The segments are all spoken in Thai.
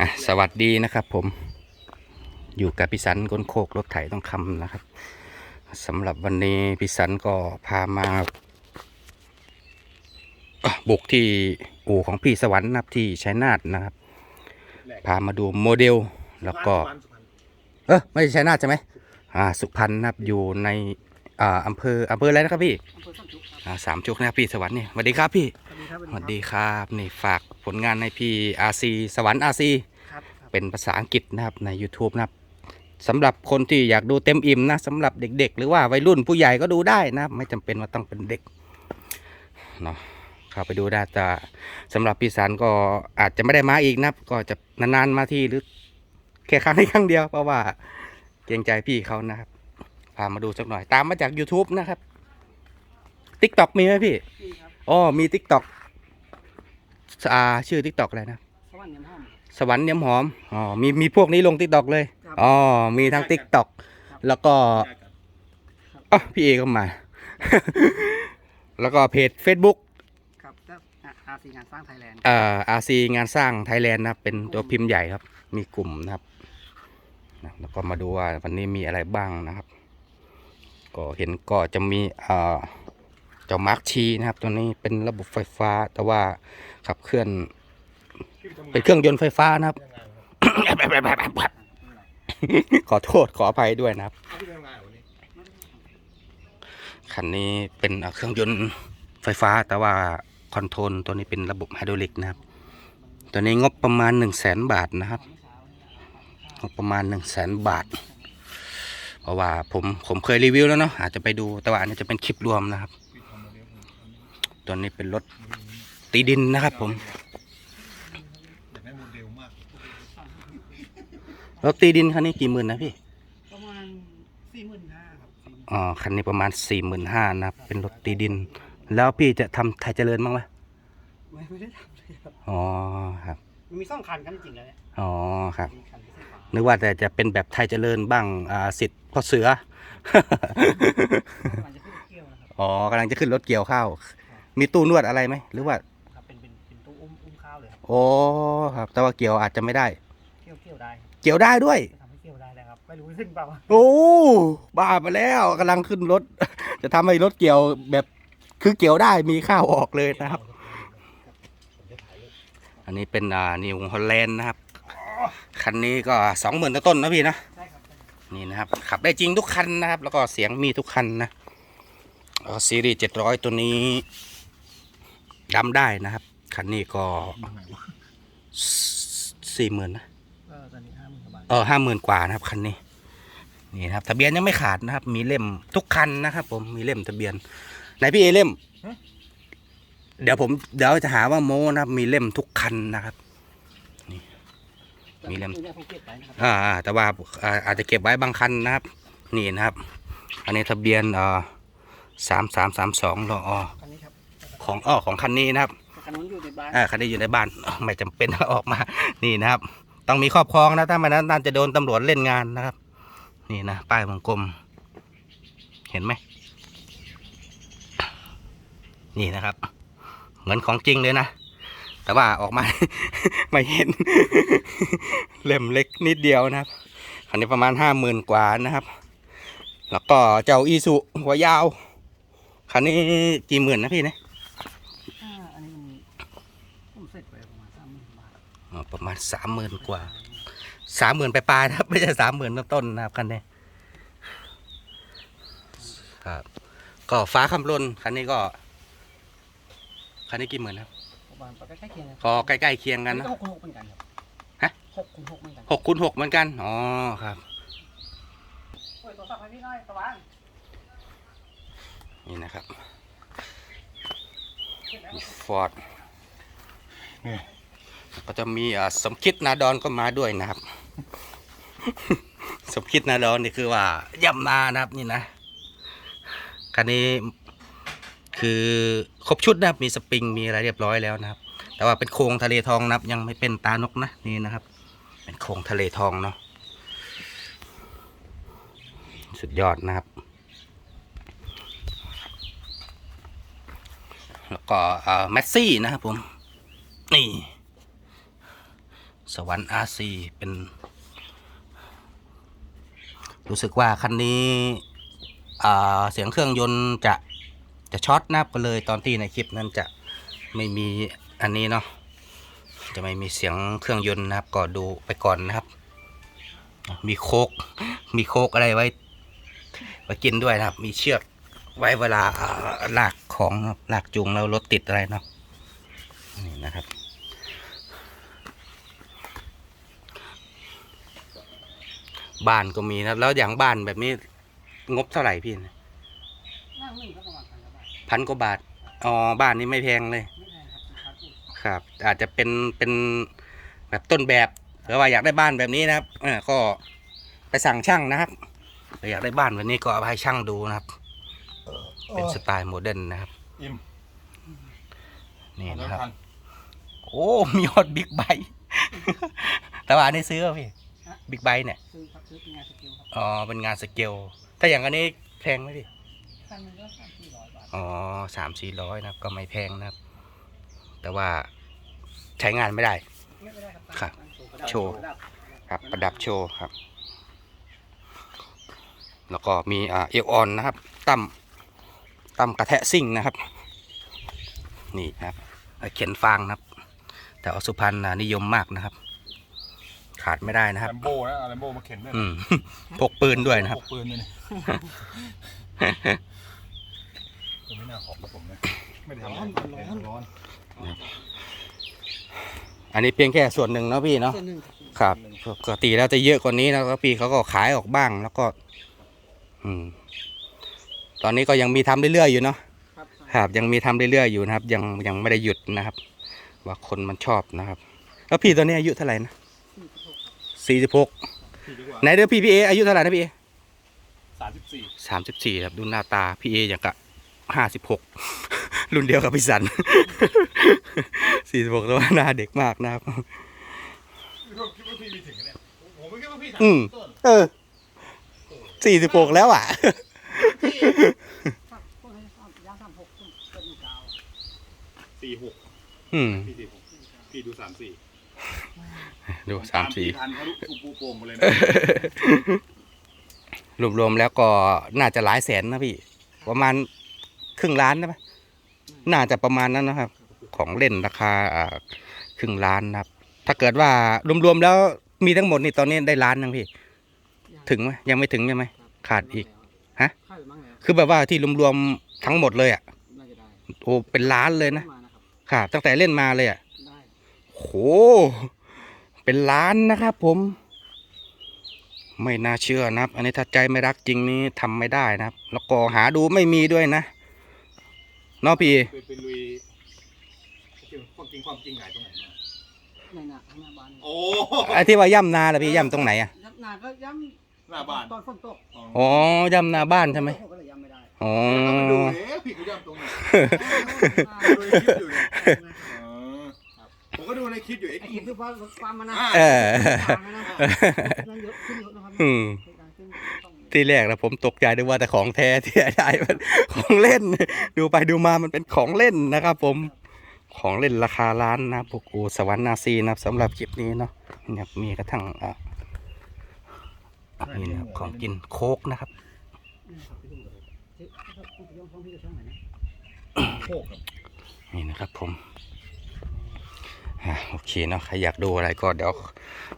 อะสวัสดีนะครับผมอยู่กับพี่สันก้นโคกรถไถต้องคำนะครับสำหรับวันนี้พี่สันก็พามาบุกที่อู่ของพี่สวรรค์นะครับที่ชัยนาทนะครับ พามาดูโมเดลแล้วก็ เออไม่ใช่ชัยนาทใช่ไหมอ่าสุพรรณนะครับอยู่ใน อ่าอำเภออำเภออะไรนะครับพี่อำเภอส้มจุกครับอ่าสามชุกนะครับพี่สวรรค์นี่สวัสดีครับพี่สวัสดีครับสวัสดีครับนี่ฝากผลงานในพี่อาซีสวรรค์อาซีครับครับเป็นภาษาอังกฤษนะครับใน YouTube นะครับสำหรับคนที่อยากดูเต็มอิ่มนะสำหรับเด็ก ๆ หรือว่าวัยรุ่นผู้ใหญ่ก็ดูได้นะครับไม่จำเป็นว่าต้องเป็นเด็กเนาะเข้าไปดูได้แต่สำหรับพี่สันก็อาจจะไม่ได้มาอีกนะครับก็จะนานๆมาทีหรือแค่ครั้งนี้ครั้งเดียวเพราะว่าเกรงใจพี่เขานะครับพามาดูสักหน่อย ตามมาจาก YouTube นะครับ TikTok มีไหมพี่นี่ครับอ๋อมี TikTok อ่าชื่อ TikTok อะไรนะ สวรรค์เนียมห้อม สวรรค์เนียมหอม อ๋อ มีมีพวกนี้ลงติ๊กตอกเลย ครับอ๋อ มีทั้งติ๊กตอกแล้วก็ได้ครับอ๋อพี่เอก็มา แล้วก็เพจ Facebook ครับก็อาซีงานสร้างไทยแลนด์ เอ่ออาซีงานสร้างไทยแลนด์นะครับเป็นตัวพิมพ์ใหญ่ครับ มีกลุ่มนะครับนะแล้วก็มาดูว่าวันนี้มีอะไรบ้างนะครับ ก็เห็นก็จะมีเจ้ามาร์คชีนะครับ ตัวนี้เป็นระบบไฟฟ้า แต่ว่าขับเคลื่อน เป็นเครื่องยนต์ไฟฟ้านะครับ ขอโทษขออภัยด้วยนะครับคันนี้เป็นเครื่องยนต์ไฟฟ้า แต่ว่าคอนโทรลตัวนี้เป็นระบบไฮดรอลิกนะครับ ตัวนี้งบประมาณ1 0 0 0 0แสนบาทนะครับ งบประมาณ1 0 0 0 0แสนบาท เพราะว่าผมผมเคยรีวิวแล้วเนาะอาจจะไปดูแต่ว่าอันนี้จะเป็นคลิปรวมนะครับ ตัวนี้เป็นรถตีดินนะครับผมอยากได้โมเดลมากรถตีดินคันนี้กี่หมื่นนะพี่ประมาณสี่หมื่นห้าครับ40,000อ๋อคันนี้ประมาณ4ี่หมื่นห้านะครับเป็นรถตีดิน แล้วพี่จะทำไทยเจริญบ้างไหมไม่ไม่ได้ทำเลยครับอ๋อครับมันมีสองคันกันจริงๆแล้วเนี่ยอ๋อครับมีคั นที่ใส่ฝานึกว่าแต่จะเป็นแบบไทยเจริญบ้างอ่าสิทธิ์พ่อเสือมันจะขึ้นเกี่ยวนะครับอ๋อกำลังจะขึ้นรถเกี่ยวข้าว มีตู้นวดอะไรไหม หรือว่าครับเป็นเป็นเป็นตู้อุ้มอุ้มข้าวเลยครับโอ้ครับ แต่ว่าเกี่ยวอาจจะไม่ได้ เกี่ยวเกี่ยวได้ เกี่ยวได้ด้วยจะทำให้เกี่ยวได้เลยครับ ไม่รู้ขึ้นเปล่า โอ้บ้าไปแล้วกำลังขึ้นรถ จะทำให้รถเกี่ยวแบบคือเกี่ยวได้มีข้าวออกเลยนะครับ อันนี้เป็นอ่านิวฮอลแลนด์นะครับ คันนี้ก็สองหมื่นต้นๆนะพี่นะใช่ครับนี่นะครับ ขับได้จริงทุกคันนะครับ แล้วก็เสียงมีทุกคันนะแล้วก็ซีรีส์เจ็ดร้อยตัวนี้ดำได้นะครับ คันนี้ก็สี่หมื่นนะก็ตอนนี้ห้าหมื่นกว่าบาทเออห้าหมื่นกว่านะครับ คันนี้ นี่นะครับ ทะเบียนยังไม่ขาดนะครับ มีเล่มทุกคันนะครับ ผมมีเล่มทะเบียนไหนพี่เอเล่ม เดี๋ยวผมเดี๋ยวจะหาว่าโมนะครับ มีเล่มทุกคันนะครับ มีเล่มตัวนี้ผมเก็บไว้นะครับอ่าอ่าแต่ว่าอ่าอาจจะเก็บไว้บางคันนะครับ นี่นะครับ อันนี้ทะเบียนเอ่อสามสามสามสองรอคันนี้ครับของอ้อของคันนี้นะครับแต่คันนู้นอยู่ในบ้านอ่าคันนี้อยู่ในบ้านอ้อไม่จำเป็นต้องออกมา นี่นะครับ ต้องมีครอบครองนะถ้าไม่นั้นน่าจะโดนตำรวจเล่นงานนะครับ นี่นะป้ายวงกลม เห็นไหมนี่นะครับ เหมือนของจริงเลยนะ แต่ว่าออกมา ไม่เห็น เล่มเล็กนิดเดียวนะครับคันนี้ประมาณห้าหมื่นกว่านะครับ แล้วก็เจ้าอีสุหัวยาว คันนี้กี่หมื่นนะพี่เนี่ยอ่าอันนี้มันผมเสร็จไปประมาณสามหมื่นบาทอ๋อประมาณสามหมื่นกว่าสามหมื่นไปปลายๆนะครับ ไม่ใช่สามหมื่นต้นๆนะครับคันนี้ครับ ก็ฟ้าคำลนคันนี้ก็ คันนี้กี่หมื่นครับ ประมาณใกล้ๆเคียงกันก็ใกล้ๆเคียงกันนะ หกคูณหกเหมือนกันครับฮะ หกคูณหกเหมือนกันหกคูณหกเหมือนกัน อ๋อครับเปิดโทรศัพท์ให้พี่หน่อยสว่างนี่นะครับฟอร์ดก็จะมีอ่าสมคิดนาดอนก็มาด้วยนะครับ สมคิดนาดอนนี่คือว่าย่ำนานะครับนี่นะคันนี้ คือครบชุดนะครับมีสปริงมีอะไรเรียบร้อยแล้วนะครับ แต่ว่าเป็นโครงทะเลทองนะครับ ยังไม่เป็นตานกนะนี่นะครับ เป็นโครงทะเลทองเนาะสุดยอดนะครับ แล้วก็แมสซี่นะครับผมนี่สวรรค์อาซีเป็น รู้สึกว่าคันนี้เสียงเครื่องยนต์จะ จะช็อตนับก็เลยตอนที่ในคลิปนั้นจะไม่มีอันนี้เนาะจะไม่มีเสียงเครื่องยนต์นะครับก็ดูไปก่อนนะครับ มีโคกมีโคกอะไรไว้ไว้กินด้วยนะครับ มีเชือกไว้เวลาอ่าลากของนะครับลากจูงแล้วรถติดอะไรเนาะนี่นะครับบ้านก็มีนะแล้วอย่างบ้านแบบนี้งบเท่าไหร่พี่นึ่งก็ประมาณ พันกว่าบาทพันกว่าบาทอ๋อบ้านนี้ไม่แพงเลยไม่แพงครับสินค้าถูกครับ อาจจะเป็นเป็นแบบต้นแบบหรือว่าอยากได้บ้านแบบนี้นะครับเออก็ไปสั่งช่างนะครับหรืออยากได้บ้านแบบนี้ก็เอาไปให้ช่างดูนะครับ เป็นสไตล์โมเดิร์นนะครับอิ่มนี่แล้วนะครับทันโอ้มีฮอตบิ๊กไบค์แต่ว่าอันนี้ซื้อป่ะพี่บิ๊กไบค์เนี่ยซื้อครับซื้อเป็นงานสกิลครับอ๋อเป็นงานสเกลถ้าอย่างอันนี้แพงไหมพี่คันหนึงก็สามสี่ร้ อยบาทอ๋อสามสี่ร้อยนะครับ ก็ไม่แพงนะครับ แต่ว่าใช้งานไม่ได้ไม่ได้ครับครับตั้งประดับ โชว์ประดับครับประดับโชว์ครับ แล้วก็มีอ่าเอลออนนะครับตั้มตั้มกระแทะซิ่งนะครับ นี่นะครับเข็นฟางนะครับ แต่ว่าสุพรรณน่ะนิยมมากนะครับ ขาดไม่ได้นะครับแลมโบ้นะเอาแลมโบ้มาเข็นด้วยอืมพกปืนด้วยนะครับพกปืนด้วย นี่ผมไม่น่าขอบกับผมนะไม่ได้ทำอะไรร้อนร้อนอันนี้เพียงแค่ส่วนหนึ่งเนาะพี่เนาะส่วนหนึ่งครับปกติแล้วจะเยอะกว่านี้แล้วก็พี่เขาก็ขายออกบ้างแล้วก็ อืม ตอนนี้ก็ยังมีทำเรื่อยๆอยู่เนาะครับครับยังมีทำเรื่อยๆอยู่นะครับ ยังยังไม่ได้หยุดนะครับ ว่าคนมันชอบนะครับ แล้วพี่ตอนนี้อายุเท่าไหร่นะสี่สิบหกพี่ดีกว่าไหนเดี๋ยวพี่พี่เออายุเท่าไหร่นะพี่เอสามสิบสี่สามสิบสี่ครับดูหน้าตาพี่เออย่างกับ ห้าสิบหกรุ่นเดียวกับพี่สันสี่สิบหกแต่ว่าหน้าเด็กมากนะครับคิดว่าพี่มีถึงกันเนี่ยผมไม่คิดว่าพี่ถามอืมต้นเออสี่สิบหกแล้วอะครับพวกนี้ครับย่างสามหกต้นต้นอยู่กาวสี่หกอืมพี่สี่หกพี่ดูสามสี่ดูสามสี่ทันเขาลุกปูปูโป่งหมดเลยนะรวมๆแล้วก็น่าจะหลายแสนนะพี่ ประมาณ ครึ่งล้านนะปะน่าจะประมาณนั้นนะครับ ของเล่นราคาครึ่งล้านนะครับ ถ้าเกิดว่ารวมๆแล้วมีทั้งหมดนี่ตอนนี้ได้ล้านยังพี่ ถึงไหมยังไม่ถึงใช่ไหมขาดอีกฮะคือแบบว่าที่รวมๆทั้งหมดเลยอะโอ้เป็นล้านเลยนะมานะตั้งแต่เล่นมาเลยอะได้โหเป็นล้านนะครับ ผม ไม่น่าเชื่อนะครับ อันนี้ถ้าใจไม่รักจริงนี่ทำไม่ได้นะครับ แล้วก็หาดูไม่มีด้วยนะ เนอพี่ไปไปลุยความจริงความจริงหายตรงไหนมาในหน้าข้างหน้าบ้านโอ้ไอ้ที่ว่าย่ำนาล่ะพี่ย่ำตรงไหนอะย้ำนาก็ย้หน้าบ้านำตอนฝนตกอ๋อย่ำนาบ้านใช่ไหมฝนตกก็เลยย้ำไม่ได้อ๋อ แล้วมาดูเลยพี่เขาย่ำตรงไหนดูในคลิปอยู่เนี่ยอ๋อครับผมก็ดูในคลิปอยู่ไอ้ไอ้คลิคิปดคือว่าความมันนะอ่าเออ ทางนะนั่นเยอะขึ้นเยอะนะครับอืมขึ้นต้อง ที่แรกนะผมตกใจนึกว่าแต่ของแท้ที่ได้มันของเล่น ดูไปดูมามันเป็นของเล่นนะครับ ผมของเล่นราคาล้านนะพวกโอสวรรค์นาซีนะสำหรับคลิปนี้เนาะเนี่ยมีกระทั่งอะนี่นะครับของกินโคกนะครับนี่นะครับผมโอเคเนาะใครอยากดูอะไรก็เดี๋ยว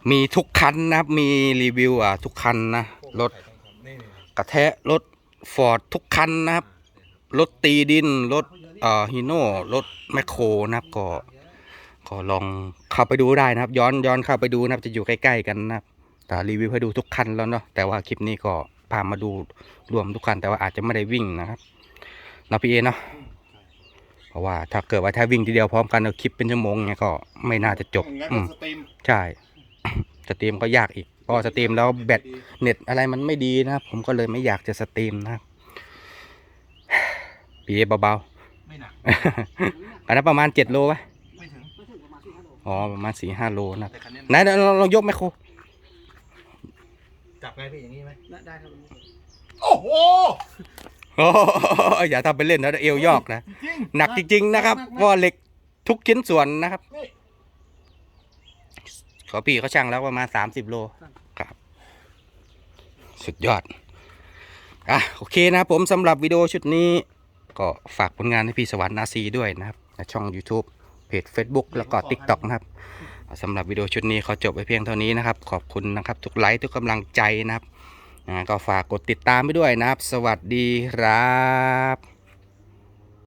มีทุกคันนะครับมีรีวิวอะทุกคันนะรถ กระแทะรถฟอร์ดทุกคันนะครับ รถตีดิน รถเอ่อฮีโน่รถแมคโครนะครับก็ก็ลองเข้าไปดูได้นะครับ ย้อนย้อนเข้าไปดูนะครับจะอยู่ใกล้ๆกันนะครับแต่รีวิวให้ดูทุกคันแล้วเนาะแต่ว่าคลิปนี้ก็พามาดูรวมทุกคัน แต่ว่าอาจจะไม่ได้วิ่งนะครับเนาะพี่เอเนาะเพราะว่าถ้าเกิดว่าถ้าวิ่งทีเดียวพร้อมกันเอาคลิปเป็นชั่วโมงเนี่ยก็ไม่น่าจะจบงั้นอืก็มสตรีมใช่สตรีมก็ยากอีกเพราะว่าสตรีมแล้วแบตเน็ตอะไรมันไม่ดีนะครับ ผมก็เลยไม่อยากจะสตรีมนะครับปีเบาไม่หนักๆอันนั้นประมาณเจ็ดโลไหมไม่ถึงไม่ถึงประมาณสี่ห้าโลอ๋อประมาณสี่ห้าโลนะแต่คันนี้ไหนเราเรายกไหมครูจับไงพี่อย่างนี้ไหมได้ได้ครับโอ้โหโอ้อย่าทำไปเล่นนะเอวยอกนะจริงหนักจริง ๆ นะครับเพราะว่าเหล็กทุกชิ้นส่วนนะครับ เขอพี่เขาช่างแล้วประมาณ30โลครับ สุดยอด อะโอเคนะครับผมสำหรับวิดีโอชุดนี้ ก็ฝากผลงานให้พี่สวรรค์นาซีด้วยนะครับช่อง YouTube เพจ Facebook แล้วก็ TikTok นะครับสำหรับวิดีโอชุดนี้ขอจบไปเพียงเท่านี้นะครับ ขอบคุณนะครับ ทุกไลค์ทุกกำลังใจนะครับอ่าก็ฝากกดติดตามไปด้วยนะครับ สวัสดีครับ